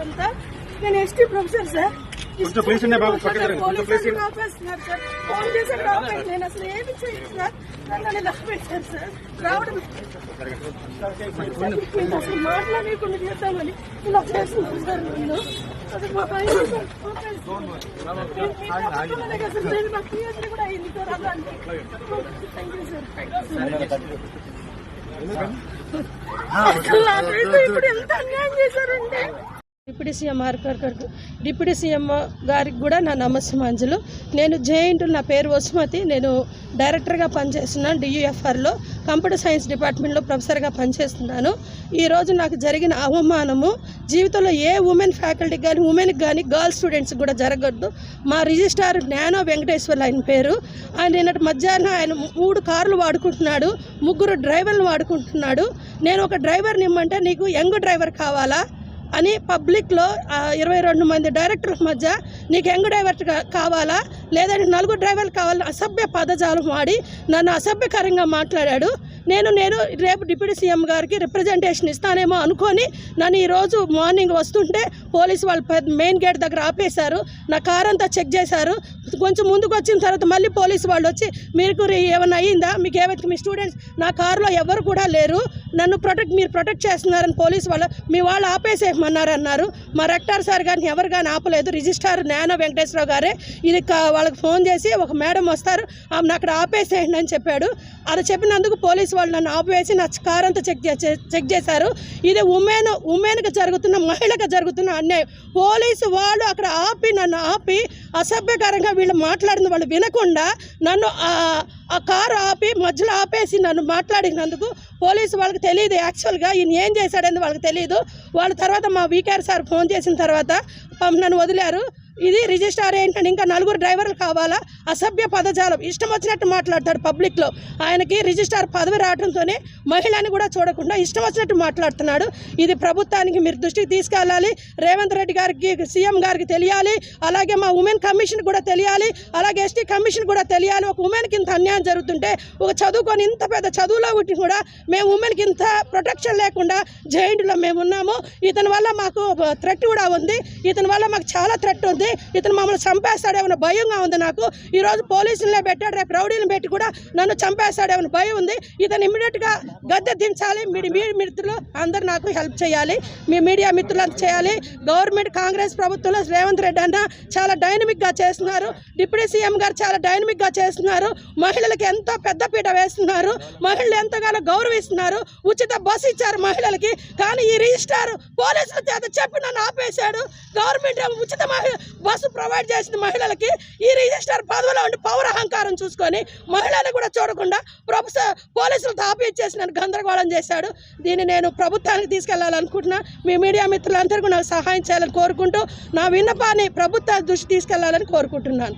అంతా. నేను ST professor sir. కొంచెం ప్లేస్ ఉండే బాబు, పక్కకి జరగండి. కొంచెం ప్లేస్ పోలీసులు ఆపేస్తున్నారు సార్. ఫోన్ చేసి అక్కడ ఆపేసి నేను అసలు ఏమి చేయను సార్. నన్ను ఇలా పెట్టారు సార్. రావడం. నేను అసలు మాట్లాడకుండా చేద్దామని ఇలా చేస్తున్నాను సార్ నేను అసలు మా పైన సార్ ఆపేసి- నేను మీకు చెప్పకుండానే కదా సార్ నేను PhD కూడా అయింది సార్ అలాంటి థ్యాంక్ యూ సార్ అసలు నాకైతే ఇప్పుడు ఎంత అన్యాయం చేశారండి? డిప్యూటీ సీఎం ఆర్కర్ డిప్యూటీ సీఎం గారికి కూడా నా నమస్సమాంజలు. నేను జేఎంటు నా పేరు వసుమతి. నేను డైరెక్టర్గా పనిచేస్తున్నాను డియుఎఫ్ఆర్లో కంప్యూటర్ సైన్స్ డిపార్ట్మెంట్లో ప్రొఫెసర్గా పనిచేస్తున్నాను. ఈరోజు నాకు జరిగిన అవమానము జీవితంలో ఏ ఉమెన్ ఫ్యాకల్టీకి కానీ ఉమెన్కి కానీ గర్ల్స్ స్టూడెంట్స్కి కూడా జరగద్దు. మా రిజిస్ట్రార్ జ్ఞానో వెంకటేశ్వర్లు ఆయన పేరు. ఆయన నిన్నటి మధ్యాహ్నం ఆయన మూడు కార్లు వాడుకుంటున్నాడు. ముగ్గురు డ్రైవర్లు వాడుకుంటున్నాడు. నేను ఒక డ్రైవర్ని ఇమ్మంటే నీకు యంగ్ డ్రైవర్ కావాలా? అని పబ్లిక్లో ఇరవై రెండు మంది డైరెక్టర్ల మధ్య నీకు యంగ్ డ్రైవర్ కావాలా? లేదంటే నలుగురు డ్రైవర్లు కావాలని అసభ్య పదజాలం వాడి నన్ను అసభ్యకరంగా మాట్లాడాడు. నేను నేను రేపు డిప్యూటీ సీఎం గారికి రిప్రజెంటేషన్ ఇస్తానేమో అనుకొని నన్ను ఈరోజు మార్నింగ్ వస్తుంటే పోలీసు వాళ్ళు మెయిన్ గేట్ దగ్గర ఆపేశారు. నా కార్ అంతా చెక్ చేశారు. కొంచెం ముందుకు వచ్చిన తర్వాత మళ్ళీ పోలీసు వాళ్ళు వచ్చి మీకు ఏమైనా అయ్యిందా? మీకు ఏవైతే మీ స్టూడెంట్స్ నా కారులో ఎవరు కూడా లేరు. నన్ను ప్రొటెక్ట్ మీరు ప్రొటెక్ట్ చేస్తున్నారని పోలీసు వాళ్ళు మీ వాళ్ళు ఆపేసేయమన్నారు అన్నారు. మా రెక్టార్ సార్ గారిని ఎవరు కానీ ఆపలేదు. రిజిస్ట్రార్ జ్ఞాన వెంకటేశ్వరరావు గారే. ఇది కా- వాళ్ళకి ఫోన్ చేసి ఒక మేడం వస్తారు. ఆమెను అక్కడ ఆపేసేయండి అని చెప్పాడు. అది చెప్పినందుకు పోలీసు వాళ్ళు నన్ను ఆపేసి నా కార్ అంతా చెక్ చే- చెక్ చేశారు. ఇది ఉమెన్ ఉమెన్కి జరుగుతున్న మహిళకు జరుగుతున్న అన్యాయం పోలీసు వాళ్ళు అక్కడ ఆపి నన్ను ఆపి అసభ్యకరంగా వీళ్ళు మాట్లాడిన వాళ్ళు వినకుండా నన్ను ఆ- ఆ కారు ఆపి మధ్యలో ఆపేసి నన్ను మాట్లాడినందుకు పోలీసు వాళ్ళకి తెలియదు యాక్చువల్గా ఈయన ఏం చేశాడని వాళ్ళకి తెలియదు వాళ్ళ తర్వాత మా వీకేఆర్ సార్ ఫోన్ చేసిన తర్వాత నన్ను వదిలారు. ఇది రిజిస్టార్ ఏంటంటే ఇంకా నలుగురు డ్రైవర్లు కావాలా? అసభ్య పదజాలం. ఇష్టం వచ్చినట్టు మాట్లాడతాడు పబ్లిక్లో. ఆయనకి రిజిస్టార్ పదవి రావడంతోనే మహిళని కూడా చూడకుండా ఇష్టం వచ్చినట్టు మాట్లాడుతున్నాడు. ఇది ప్రభుత్వానికి మీరు దృష్టికి తీసుకెళ్ళాలి. రేవంత్ రెడ్డి గారికి సీఎం గారికి తెలియాలి. అలాగే మా ఉమెన్ కమిషన్ కూడా తెలియాలి. అలాగే ఎస్టీ కమిషన్ కూడా తెలియాలి. ఒక ఉమెన్కి ఇంత అన్యాయం జరుగుతుంటే ఒక చదువుకొని ఇంత పెద్ద చదువులో ఉండి కూడా మేము ఉమెన్కి ఇంత ప్రొటెక్షన్ లేకుండా జైంట్లో మేము ఉన్నాము. ఇతని వల్ల మాకు థ్రెట్ కూడా ఉంది. ఇతని వల్ల మాకు చాలా థ్రెట్ ఉంది. ఇతను మమ్మల్ని చంపేస్తాడేమన్న భయంగా ఉంది నాకు. ఈరోజు పోలీసులనే పెట్టాడు రేపు రౌడీని పెట్టి కూడా నన్ను చంపేస్తాడేమన్న భయం ఉంది. ఇతను ఇమ్మీడియట్గా గద్దె దించాలి. మీ మీ మిత్రులు అందరు నాకు హెల్ప్ చేయాలి. మీ మీడియా మిత్రులు చేయాలి. గవర్నమెంట్ కాంగ్రెస్ ప్రభుత్వంలో రేవంత్ రెడ్డి అన్న చాలా డైనమిక్గా చేస్తున్నారు. డిప్యూటీ సీఎం గారు చాలా డైనమిక్గా చేస్తున్నారు. మహిళలకు ఎంతో పెద్దపీట వేస్తున్నారు. మహిళలు ఎంతగానో గౌరవిస్తున్నారు. ఉచిత బస్సు ఇచ్చారు మహిళలకి. కానీ ఈ రిజిస్టార్ పోలీసుల చేత చెప్పి నన్ను ఆపేశాడు. గవర్నమెంట్ ఉచిత మహిళ బస్సు ప్రొవైడ్ చేసింది మహిళలకి. ఈ రిజిస్టర్ పదవిలో ఉండి పౌర అహంకారం చూసుకొని మహిళలు కూడా చూడకుండా ప్రొఫెసర్ పోలీసులతో ఆపేసేసి నన్ను గందరగోళం చేశాడు. దీన్ని నేను ప్రభుత్వానికి తీసుకెళ్ళాలనుకుంటున్నా. మీ మీడియా మిత్రులందరూ నాకు సహాయం చేయాలని కోరుకుంటూ నా విన్నపాన్ని ప్రభుత్వ దృష్టి తీసుకెళ్ళాలని కోరుకుంటున్నాను.